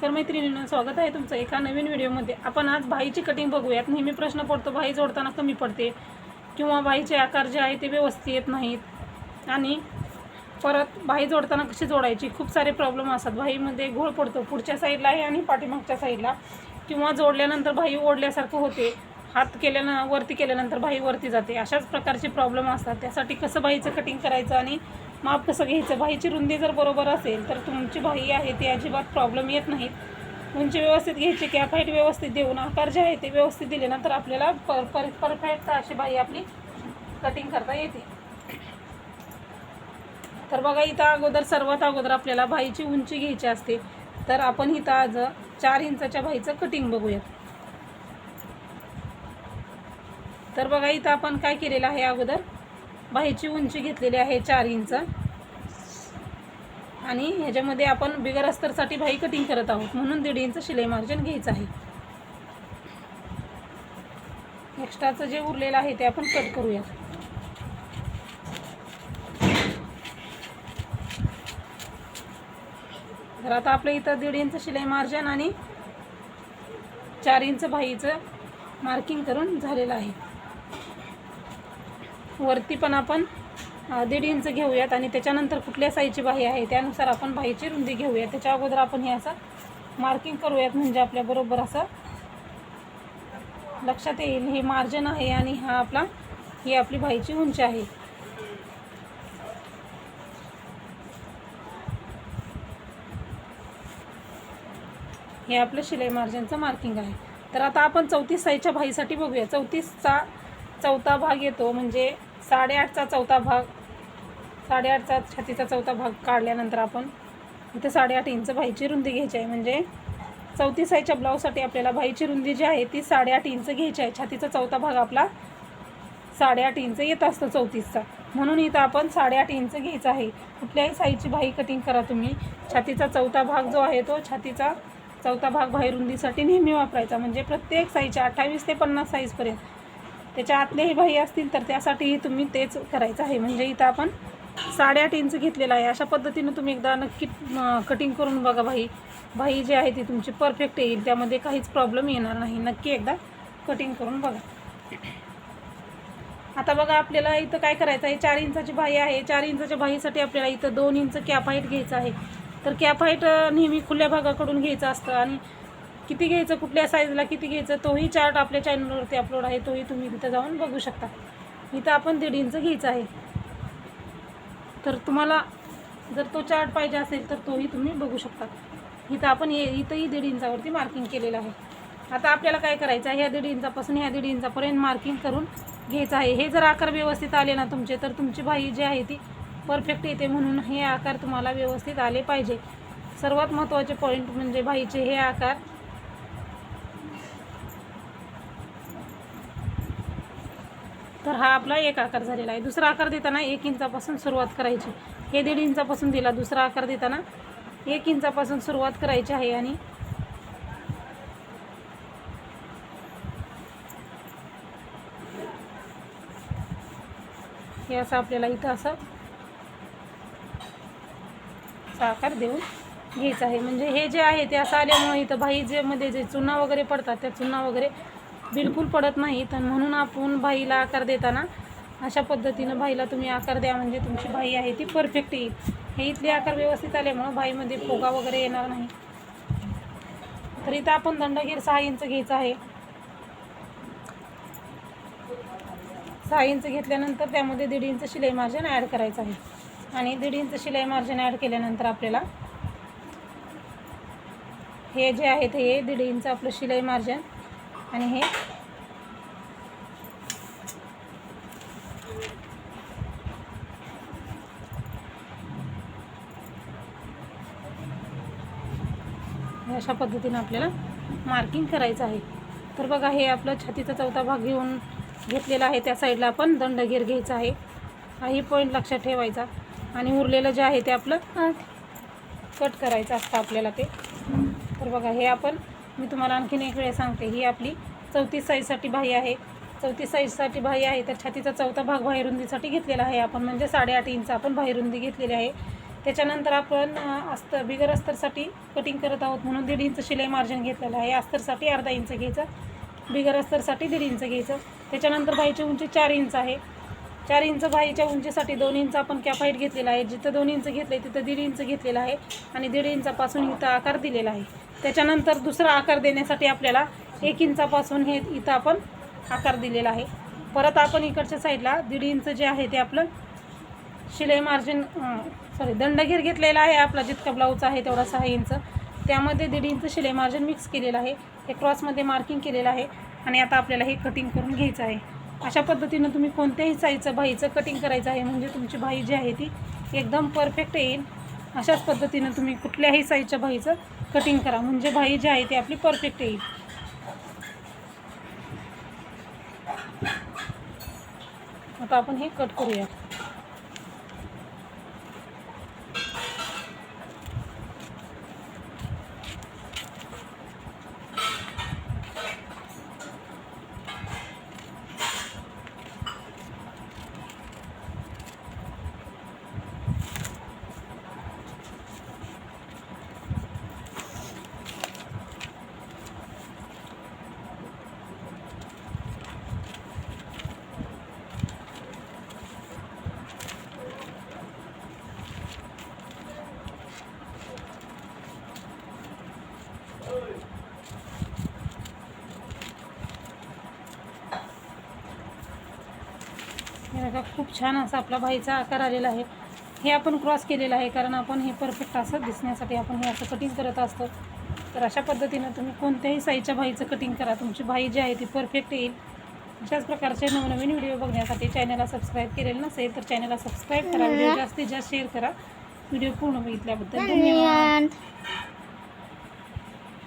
नमस्कार मैत्रिणींना स्वागत आहे तुमचं एका नवीन व्हिडिओमध्ये. आपण आज भाईची कटिंग बघूयात. नेहमी प्रश्न पडतो भाई जोडताना कमी पडते किंवा भाईचे आकार जे आहे ते व्यवस्थित येत नाहीत आणि परत भाई जोडताना कशी जोडायची? खूप सारे प्रॉब्लेम असतात. भाईमध्ये घोळ पडतो पुढच्या साईडला आहे आणि पाठीमागच्या साईडला किंवा जोडल्यानंतर भाई ओढल्यासारखं होते हात केल्यानं वरती केल्यानंतर भाई वरती जाते. अशाच प्रकारचे प्रॉब्लेम असतात. त्यासाठी कसं भाईचं कटिंग करायचं आणि माप कसं घ्यायचं भाईची रुंदी जर बरोबर असेल तर तुमची भाई आहे ती अजिबात प्रॉब्लेम येत नाहीत. उंची व्यवस्थित घ्यायची कॅप हाईट व्यवस्थित देऊन आकार जे आहे ते व्यवस्थित दिले ना तर आपल्याला पर पर परफेक्ट अशी बाई आपली कटिंग करता येते. तर बघा इथं अगोदर सर्वात अगोदर आपल्याला भाईची उंची घ्यायची असते. तर आपण इथं आज चार इंचाच्या भाईचं कटिंग बघूयात. तर बघा इथं आपण काय केलेलं आहे अगोदर? बाहीची उंची घेतलेली आहे चार इंच. आणि ह्याच्यामध्ये आपण बिगर अस्तरसाठी भाई कटिंग करत आहोत. म्हणून दीड इंच शिलाई मार्जिन घ्यायचं आहे. एक्स्ट्राचं जे उरलेलं आहे ते आपण कट करूया तर आता आपलं इथं दीड इंच शिलाई मार्जिन आणि चार इंच भाईचं मार्किंग करून झालेलं आहे. वरती पण आपण दीड इंच घेऊयात आणि त्याच्यानंतर कुठल्या साईजची बाही आहे त्यानुसार आपण बाहीची रुंदी घेऊयात. त्याच्या अगोदर आपण हे असं मार्किंग करूयात म्हणजे आपल्या बरोबर असं लक्षात येईल. हे मार्जिन आहे आणि हा आपला ही आपली बाहीची उंची आहे. हे आपलं शिलाई मार्जिनचं मार्किंग आहे. तर आता आपण चौतीस साईजच्या भाईसाठी बघूया. चौतीसचा चौथा भाग येतो म्हणजे साडेआठचा चौथा भाग साडेआठचा छातीचा चौथा भाग काढल्यानंतर आपण इथे साडेआठ इंच भाईची रुंदी घ्यायची आहे. म्हणजे चौतीस आईच्या ब्लाऊजसाठी आपल्याला भाईची रुंदी जी आहे ती साडेआठ इंच घ्यायची आहे. छातीचा चौथा भाग आपला साडेआठ इंच येत असतं चौतीसचा. म्हणून इथं आपण साडेआठ इंच घ्यायचा आहे. कुठल्याही साईजची भाई कटिंग करा तुम्ही. छातीचा चौथा भाग जो आहे तो छातीचा चौथा भाग भाई रुंदीसाठी नेहमी वापरायचा. म्हणजे प्रत्येक साईजच्या अठ्ठावीस ते पन्नास साईजपर्यंत. त्याच्या आतलेही भाई असतील तर त्यासाठीही तुम्ही तेच करायचं आहे. म्हणजे इथं आपण साडेआठ इंच घेतलेलं आहे. अशा पद्धतीनं तुम्ही एकदा नक्की कटिंग करून बघा भाई. भाई जी आहे ती तुमची परफेक्ट येईल. त्यामध्ये काहीच प्रॉब्लेम येणार नाही. नक्की एकदा कटिंग करून बघा. आता बघा आपल्याला इथं काय करायचं आहे? चार इंचाची भाई आहे. चार इंचाच्या भाईसाठी आपल्याला इथं दोन इंच कॅप हाईट घ्यायचं आहे. तर कॅप हाईट नेहमी खुल्या भागाकडून घ्यायचं असतं आणि किती घ्यायचं कुठल्या साईजला किती घ्यायचं तोही चार्ट आपल्या चॅनलवरती अपलोड आहे तोही तुम्ही तिथं जाऊन बघू शकता. इथं आपण दीड इंच घ्यायचं आहे. तर तुम्हाला जर तो चार्ट पाहिजे असेल तर तोही तुम्ही बघू शकता. इथं आपण हे इथंही दीड इंचावरती मार्किंग केलेलं आहे. आता आपल्याला काय करायचं आहे ह्या दीड इंचापासून ह्या दीड इंचापर्यंत मार्किंग करून घ्यायचं आहे. हे जर आकार व्यवस्थित आले ना तुमचे तर तुमची भाई जी आहे ती परफेक्ट येते म्हणून हे आकार तुम्हाला व्यवस्थित आले पाहिजे. सर्वात महत्त्वाचे पॉईंट म्हणजे भाईचे हे आकार तर हा आपला एक आकार झालेला आहे. दुसरा आकार देताना एक इंचापासून सुरुवात करायची. हे दीड इंचापासून दिला. दुसरा आकार देताना एक इंचापासून सुरुवात करायची आहे आणि हे असं आपल्याला इथं असं आकार देऊन घ्यायचा आहे. म्हणजे हे जे आहे ते असं आल्यामुळे इथं भाई जे मध्ये जे चुना वगैरे पडतात त्या चुना वगैरे बिलकुल पडत नाही तर म्हणून आपण बाईला आकार देताना अशा पद्धतीनं बाईला तुम्ही आकार द्या म्हणजे तुमची बाई आहे ती परफेक्ट येईल. हे इथले आकार व्यवस्थित आल्यामुळं बाईमध्ये फोगा वगैरे येणार नाही. तर इथं आपण दंडगीर सहा इंच घ्यायचं आहे. सहा इंच घेतल्यानंतर त्यामध्ये दीड इंच शिलाई मार्जिन ॲड करायचं आहे. आणि दीड इंच शिलाई मार्जिन ॲड केल्यानंतर आपल्याला हे जे आहे ते दीड इंच आपलं शिलाई मार्जिन आणि हे? अशा पद्धतीनं आपल्याला मार्किंग करायचं आहे. तर बघा हे आपलं छातीचा चौथा भाग घेऊन घेतलेला आहे. त्या साईडला आपण दंडगीर घ्यायचा आहे. हाही पॉईंट लक्षात ठेवायचा. आणि उरलेलं जे आहे ते आपलं कट करायचं असतं आपल्याला ते. तर बघा हे आपण मी तुम्हाला आणखीन एक वेळ सांगते. ही आपली चौतीस साईजसाठी बाही आहे. चौतीस साईजसाठी बाही आहे तर छातीचा चौथा भाग बाहेरुंदीसाठी घेतलेला आहे. आपण म्हणजे साडेआठ इंच आपण बाहेरुंदी घेतलेली आहे. त्याच्यानंतर आपण अस्तर बिगर अस्तरसाठी कटिंग करत आहोत म्हणून दीड इंच शिलाई मार्जिन घेतलेलं आहे. अस्तरसाठी अर्धा इंच घ्यायचं बिगर अस्तरसाठी दीड इंच घ्यायचं. त्याच्यानंतर बाईची उंची चार इंच आहे. चार इंच बाईच्या उंचीसाठी दोन इंच आपण कॅप हाईट घेतलेला आहे. जिथं दोन इंच घेतले तिथं दीड इंच घेतलेला आहे. आणि दीड इंचापासून इथं आकार दिलेला आहे. त्याच्यानंतर दुसरा आकार देण्यासाठी आपल्याला एक इंचापासून हे इथं आपण आकार दिलेला आहे. परत आपण इकडच्या साईडला दीड इंच जे आहे ते आपलं शिलाई मार्जिन सॉरी दंडगीर घेतलेला आहे आपला जितका ब्लाऊज आहे तेवढा सहा इंच. त्यामध्ये दीड इंच शिलाई मार्जिन मिक्स केलेलं आहे. हे क्रॉसमध्ये मार्किंग केलेलं आहे आणि आता आपल्याला हे कटिंग करून घ्यायचं आहे. अशा पद्धतीनं तुम्ही कोणत्याही साईजचं भाईचं कटिंग करायचं आहे म्हणजे तुमची भाई जी आहे ती एकदम परफेक्ट येईल. अशाच पद्धतीनं तुम्ही कुठल्याही साईजच्या बाईचं कटिंग करा. म्हणजे भाई जी आहे ती आपली परफेक्ट येईल. आता आपण हे कट करूया. हे बघा खूप छान असा आपला भाईचा आकार आलेला आहे. हे आपण क्रॉस केलेलं आहे कारण आपण हे परफेक्ट असं दिसण्यासाठी आपण हे असं कटिंग करत असतो. तर अशा पद्धतीनं तुम्ही कोणत्याही साईजच्या भाईचं कटिंग करा. तुमची भाई जी आहे ती परफेक्ट येईल. अशाच प्रकारचे नवनवीन व्हिडिओ बघण्यासाठी चॅनलला सबस्क्राईब केलेलं नसेल तर चॅनलला सबस्क्राईब करा. व्हिडिओ जास्तीत जास्त शेअर करा. व्हिडिओ पूर्ण बघितल्याबद्दल धन्यवाद.